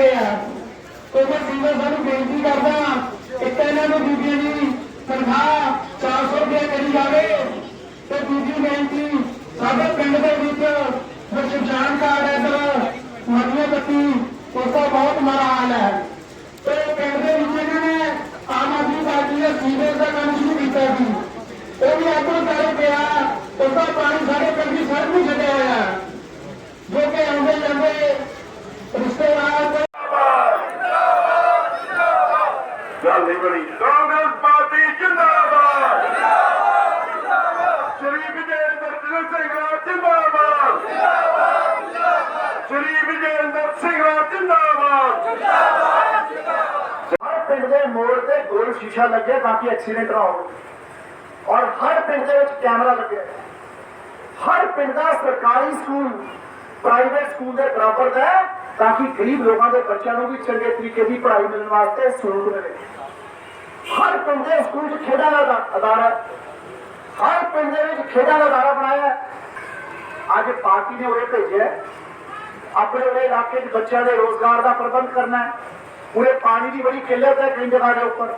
250 ਰੁਪਏ ਆ। ਤੇ ਮੈਂ ਸਾਨੂੰ ਬੇਨਤੀ ਕਰਦਾ ਇੱਕ ਇਹਨਾਂ ਨੂੰ ਬੀਬੀਆਂ ਦੀ ਤਨਖਾਹ 400 ਰੁਪਏ ਕਰੀ ਜਾਵੇ। ਤੇ ਦੂਜੀ ਬੇਨਤੀ, ਸਾਡੇ ਪਿੰਡ ਦੇ ਵਿੱਚ ਜੋ ਸ਼ਮਸ਼ਾਨ ਘਾਟ ਹੈ ਇੱਧਰ ਮੱਧੀਆਂ ਬੱਤੀ, ਉਸ ਦਾ ਬਹੁਤ ਮਾੜਾ ਹਾਲ ਹੈ। ਤੇ ਪਿੰਡ ਦੇ ਵਿੱਚ ਇਹਨਾਂ ਨੇ ਆਮ ਆਦਮੀ ਪਾਰਟੀ ਨੇ ਸੀਵਰੇਜ ਦਾ ਕੰਮ ਸ਼ੁਰੂ ਕੀਤਾ ਸੀ। ਉਹ ਵੀ ਆਪਣਾ ਚਾਲੂ ਪਿਆ, ਉਸ ਦਾ ਪਾਣੀ ਸਾਡੇ ਪਿੰਡ ਦੀ ਸੜਕ ਨੂੰ ਛੱਡਿਆ ਹੋਇਆ ਹੈ। ਜੋ ਕਿ ਆਉਂਦੇ ਜਾਂਦੇ ਰਿਸ਼ਤੇਦਾਰ ਤੇ ਗੱਲ ਨਹੀਂ ਬਣੀ ਕਾਂਗਰਸ ਪਾਰਟੀ ਜਿੰਦਾਬਾਦ ਸ਼੍ਰੀ ਵਿਜੇਂਦਰ ਸਿੰਘਲਾ ਜਿੰਦਾਬਾਦ ਸ਼੍ਰੀ ਵਿਜੇਂਦਰ ਸਿੰਘਲਾ ਜਿੰਦਾਬਾਦ ਹਰ ਪਿੰਡ ਦੇ ਮੋੜ ਤੇ ਗੋਲ ਸ਼ੀਸ਼ਾ ਲੱਗੇ ਤਾਂ ਕਿ ਐਕਸੀਡੈਂਟ ਨਾ ਹੋਵੇ। ਔਰ ਹਰ ਪਿੰਡ ਦੇ ਵਿੱਚ ਕੈਮਰਾ ਲੱਗਿਆ। ਹਰ ਪਿੰਡ ਦਾ ਸਰਕਾਰੀ ਸਕੂਲ ਪ੍ਰਾਈਵੇਟ ਸਕੂਲ ਦੇ ਬਰਾਬਰ ਦਾ ਤਾਂ ਕਿ ਗਰੀਬ ਲੋਕਾਂ ਦੇ ਬੱਚਿਆਂ ਨੂੰ ਵੀ ਚੰਗੇ ਤਰੀਕੇ ਦੀ ਪੜ੍ਹਾਈ ਮਿਲਣ ਵਾਸਤੇ ਸਹੂਲਤ ਮਿਲੇ। ਹਰ ਪਿੰਡ ਦੇ ਸਕੂਲ 'ਚ ਖੇਡਾਂ ਦਾ ਅਦਾਰਾ ਹਰ ਪਿੰਡ ਦੇ ਵਿੱਚ ਖੇਡਾਂ ਦਾ ਅਦਾਰਾ ਬਣਾਇਆ ਅੱਜ ਪਾਰਟੀ ਨੇ ਉਰੇ ਭੇਜਿਆ ਆਪਣੇ ਉਰੇ ਇਲਾਕੇ 'ਚ ਬੱਚਿਆਂ ਦੇ ਰੋਜ਼ਗਾਰ ਦਾ ਪ੍ਰਬੰਧ ਕਰਨਾ ਹੈ। ਪੂਰੇ ਪਾਣੀ ਦੀ ਬੜੀ ਕਿੱਲਤ ਹੈ ਕਈ ਜਗ੍ਹਾ ਦੇ ਉੱਪਰ।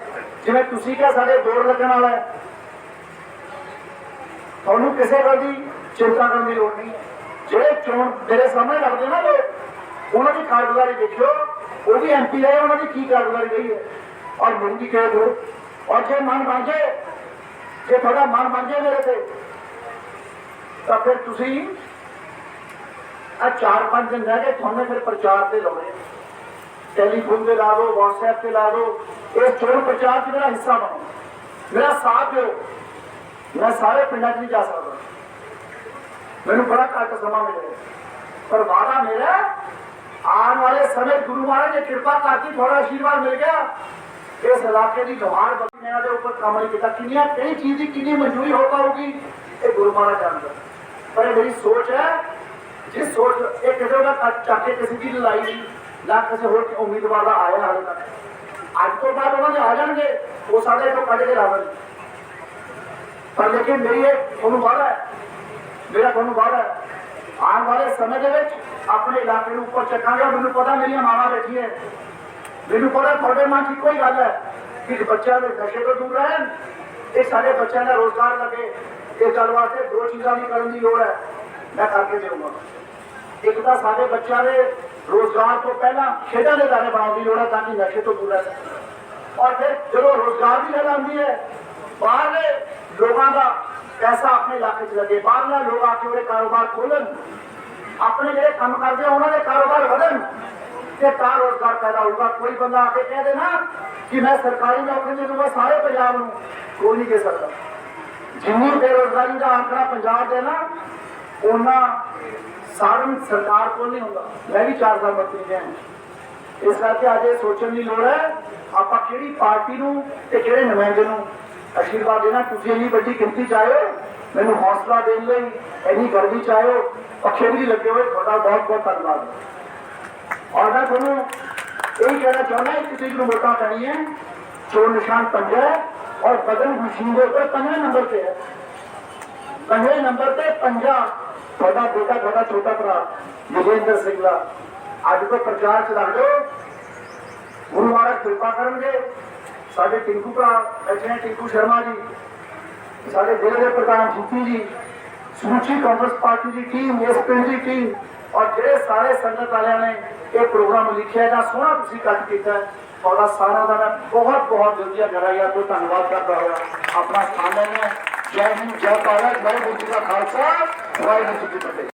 ਜਿਵੇਂ ਤੁਸੀਂ ਕਿਹਾ, ਸਾਡੇ ਬੋਰ ਲੱਗਣ ਵਾਲਾ ਹੈ। ਤੁਹਾਨੂੰ ਕਿਸੇ ਗੱਲ ਦੀ ਚਿੰਤਾ ਕਰਨ ਦੀ ਲੋੜ ਨਹੀਂ। ਜਿਹੜੇ ਚੋਣ ਤੇਰੇ ਸਾਹਮਣੇ ਲੱਗਦੇ ਨਾ ਲੋਕ, ਉਹਨਾਂ ਦੀ ਕਾਰਗੁਜ਼ਾਰੀ ਦੇਖਿਓ। ਉਹ ਵੀ ਐਮਪੀ ਰਹੇ, ਉਹਨਾਂ ਦੀ ਕੀ ਕਾਰਗੁਜ਼ਾਰੀ ਰਹੀ ਹੈ। ਔਰ ਮੈਨੂੰ ਵੀ ਕਹਿ ਦਿਓ। ਔਰ ਜੇ ਮਨ ਬਣ ਜਾਏ ਜੇ ਤੁਹਾਡਾ ਮਨ ਬਣ ਜਾਏ ਮੇਰੇ ਤੇ, ਤਾਂ ਫਿਰ ਤੁਸੀਂ ਆ ਚਾਰ ਪੰਜ ਦਿਨ ਰਹਿ ਗਏ, ਤੁਹਾਨੂੰ ਫਿਰ ਪ੍ਰਚਾਰ ਤੇ ਲਾਉਣੇ ਟੈਲੀਫੋਨ ਤੇ ਲਾ ਦਿਓ, WhatsApp ਤੇ ਲਾ ਦਿਓ। ਇਹ ਚੋਣ ਪ੍ਰਚਾਰ 'ਚ ਮੇਰਾ ਹਿੱਸਾ ਬਣੋ। ਮੇਰਾ ਸਾਥ ਦਿਓ। ਮੈਂ ਸਾਰੇ ਪਿੰਡਾਂ 'ਚ ਨਹੀਂ ਜਾ ਸਕਦਾ। ਮੈਨੂੰ ਬੜਾ ਘੱਟ ਸਮਾਂ ਮਿਲਿਆ ਪਰ ਵਾਦਾ ਮੇਰਾ ਆਉਣ ਵਾਲੇ ਸਮੇਂ ਗੁਰੂ ਮਹਾਰਾਜ ਨੇ ਕਿਰਪਾ ਕਰਤੀ ਥੋੜਾ ਆਸ਼ੀਰਵਾਦ ਮਿਲ ਗਿਆ। ਇਸ ਇਲਾਕੇ ਦੀ ਜਵਾਨ ਬੱਚਿਆਂ ਦੇ ਉੱਪਰ ਕੰਮ ਨਹੀਂ ਕੀਤਾ। ਕਿੰਨੀਆਂ ਕਈ ਚੀਜ਼ ਦੀ ਕਿੰਨੀ ਮਨਜ਼ੂਰੀ ਹੋ ਪਾਊਗੀ, ਇਹ ਗੁਰੂ ਮਹਾਰਾਜ ਜਾਣਦਾ ਪਰ ਇਹ ਮੇਰੀ ਸੋਚ ਹੈ, ਜਿਸ ਸੋਚ ਇਹ ਕਿਸੇ ਦਾ ਚੱਕ ਕੇ ਕਿਸੇ ਦੀ ਲੜਾਈ ਨਹੀਂ ਨਾ ਕਿਸੇ ਹੋਰ ਉਮੀਦਵਾਰ ਦਾ ਆਇਆ ਹਾਲੇ ਤੱਕ। ਅੱਜ ਤੋਂ ਬਾਅਦ ਉਹਨਾਂ ਦੇ ਆ ਜਾਣਗੇ, ਉਹ ਸਾਡੇ ਤੋਂ ਕੱਢ ਕੇ ਲਾਵਣਗੇ ਪਰ ਲੇਕਿਨ ਮੇਰੀ ਇਹ ਤੁਹਾਨੂੰ ਵਾਅਦਾ ਹੈ। ਮੇਰਾ ਤੁਹਾਨੂੰ ਵਾਅਦਾ ਹੈ। ਆਉਣ ਵਾਲੇ ਸਮੇਂ ਦੇ ਵਿੱਚ ਆਪਣੇ ਇਲਾਕੇ ਨੂੰ ਉੱਪਰ ਚੱਕਾਂਗੇ। ਮੈਨੂੰ ਪਤਾ ਮੇਰੀਆਂ ਮਾਵਾਂ ਬੈਠੀਆਂ। ਮੈਨੂੰ ਪਤਾ ਤੁਹਾਡੇ ਮਨ 'ਚ ਕੋਈ ਗੱਲ ਹੈ ਕਿ ਬੱਚਿਆਂ ਦੇ ਨਸ਼ੇ ਤੋਂ ਦੂਰ ਰਹਿਣ, ਇਹ ਸਾਡੇ ਬੱਚਿਆਂ ਦਾ ਰੋਜ਼ਗਾਰ ਲੱਗੇ। ਇਹ ਗੱਲ ਵਾਸਤੇ ਦੋ ਚੀਜ਼ਾਂ ਦੀ ਕਰਨ ਦੀ ਲੋੜ ਹੈ। ਮੈਂ ਕਰਕੇ ਦੇਵਾਂਗਾ ਇੱਕ ਤਾਂ ਸਾਡੇ ਬੱਚਿਆਂ ਦੇ ਰੋਜ਼ਗਾਰ ਤੋਂ ਪਹਿਲਾਂ ਖੇਡਾਂ ਦੇ ਦਾਇਰੇ ਬਣਾਉਣ ਦੀ ਲੋੜ ਹੈ ਤਾਂ ਕਿ ਨਸ਼ੇ ਤੋਂ ਦੂਰ ਰਹਿ ਸਕਣ। ਔਰ ਫਿਰ ਜਦੋਂ ਰੋਜ਼ਗਾਰ ਦੀ ਗੱਲ ਆਉਂਦੀ ਹੈ, ਬਾਹਰਲੇ ਲੋਕਾਂ ਦਾ ਪੈਸਾ ਆਪਣੇ ਇਲਾਕੇ 'ਚ ਲੱਗੇ, ਬਾਹਰਲੇ ਲੋਕ ਆ ਕੇ ਉਹਦੇ ਕਾਰੋਬਾਰ ਖੋਲਣ ਆਪਣੇ ਜਿਹੜੇ ਕੰਮ ਕਰਦੇ ਆ, ਉਹਨਾਂ ਦੇ ਕਾਰੋਬਾਰ ਵਧਣ ਤੇ ਤਾਂ ਰੋਜ਼ਗਾਰ ਪੈਦਾ ਹੋਊਗਾ। ਕੋਈ ਬੰਦਾ ਆ ਕੇ ਕਹਿ ਦੇ ਨਾ ਕਿ ਮੈਂ ਸਰਕਾਰੀ ਨੌਕਰੀ ਦੇ ਦੂੰਗਾ, ਸਾਰੇ ਪੰਜਾਬ ਨੂੰ। ਕੋਈ ਨਹੀਂ ਕਹਿ ਸਕਦਾ। ਜਿੰਨੀ ਬੇਰੋਜ਼ਗਾਰੀ ਦਾ ਆંકੜਾ ਪੰਜਾਬ ਦੇ ਨਾ ਉਹਨਾਂ ਸਾਰਨ ਸਰਕਾਰ ਕੋਲ ਨਹੀਂ ਹੁੰਦਾ। ਮੈਂ ਵੀ ਚਾਰ ਸਾਲ ਮੰਤਰੀ ਰਿਹਾ ਇਸ ਕਰਕੇ ਅੱਜ ਇਹ ਸੋਚਣ ਦੀ ਲੋੜ ਹੈ, ਆਪਾਂ ਕਿਹੜੀ ਪਾਰਟੀ ਨੂੰ ਤੇ ਕਿਹੜੇ ਨੁਮਾਇੰਦੇ ਨੂੰ ਅਸ਼ੀਰਵਾਦ ਦੇਣਾ। ਤੁਸੀਂ ਇੰਨੀ ਵੱਡੀ ਗਿਣਤੀ ਚ ਮੈਨੂੰ ਹੌਸਲਾ ਦੇਣ ਲਈ ਇੰਨੀ ਗਰਮੀ ਚ ਪੱਖੇ ਵੀ ਲੱਗੇ ਹੋਏ, ਤੁਹਾਡਾ ਬਹੁਤ ਬਹੁਤ ਧੰਨਵਾਦ। ਔਰ ਮੈਂ ਤੁਹਾਨੂੰ ਇਹ ਕਹਿਣਾ ਚਾਹੁੰਦਾ ਕਿ ਤੁਸੀਂ ਨੂੰ ਵੋਟਾਂ ਪੈਣੀਆਂ ਚੋਣ ਨਿਸ਼ਾਨ ਪੰਜਾ ਹੈ ਔਰ ਬਦਲ ਮਸ਼ੀਨ ਦੇ ਉੱਪਰ ਪੰਜਵੇਂ ਨੰਬਰ ਤੇ ਹੈ। ਪੰਜਵੇਂ ਨੰਬਰ ਤੇ ਪੰਜਾ ਤੁਹਾਡਾ ਬੇਟਾ ਤੁਹਾਡਾ ਛੋਟਾ ਭਰਾ ਵਿਜੇਂਦਰ ਸਿੰਘਲਾ ਅੱਜ ਤੋਂ ਪ੍ਰਚਾਰ ਚ ਲੱਗ ਜਾਓ। ਗੁਰੂ ਮਹਾਰਾਜ ਕਿਰਪਾ ਕਰਨਗੇ। ਸਾਡੇ ਟਿੰਕੂ ਭਰਾ ਬੈਠੇ ਟਿੰਕੂ ਸ਼ਰਮਾ ਜੀ। ਸਾਡੇ ਜ਼ਿਲ੍ਹੇ ਦੇ ਪ੍ਰਧਾਨ ਜੀਤੀ ਜੀ ਸਮੁੱਚੀ ਕਾਂਗਰਸ ਪਾਰਟੀ ਦੀ ਟੀਮ ਇਸ ਪਿੰਡ ਦੀ ਟੀਮ ਔਰ ਜਿਹੜੇ ਸਾਰੇ ਸੰਗਤ ਵਾਲਿਆਂ ਨੇ ਇਹ ਪ੍ਰੋਗਰਾਮ ਲਿਖਿਆ ਜਾਂ ਸੋਹਣਾ ਤੁਸੀਂ ਕੱਟ ਕੀਤਾ ਹੈ, ਤੁਹਾਡਾ ਸਾਰਿਆਂ ਦਾ ਮੈਂ ਬਹੁਤ ਬਹੁਤ ਦਿਲ ਗਰਾਇਆ ਤੋਂ ਧੰਨਵਾਦ ਕਰਦਾ ਹੋਇਆ ਆਪਣਾ ਸਥਾਨ ਲੈਣਾ ਜੈ ਹਿੰਦ ਜੈ ਭਾਰਤ ਵਾਹਿਗੁਰੂ ਜੀ ਦਾ ਖਾਲਸਾ ਵਾਹਿਗੁਰੂ ਜੀ ਕੀ ਫਤਿਹ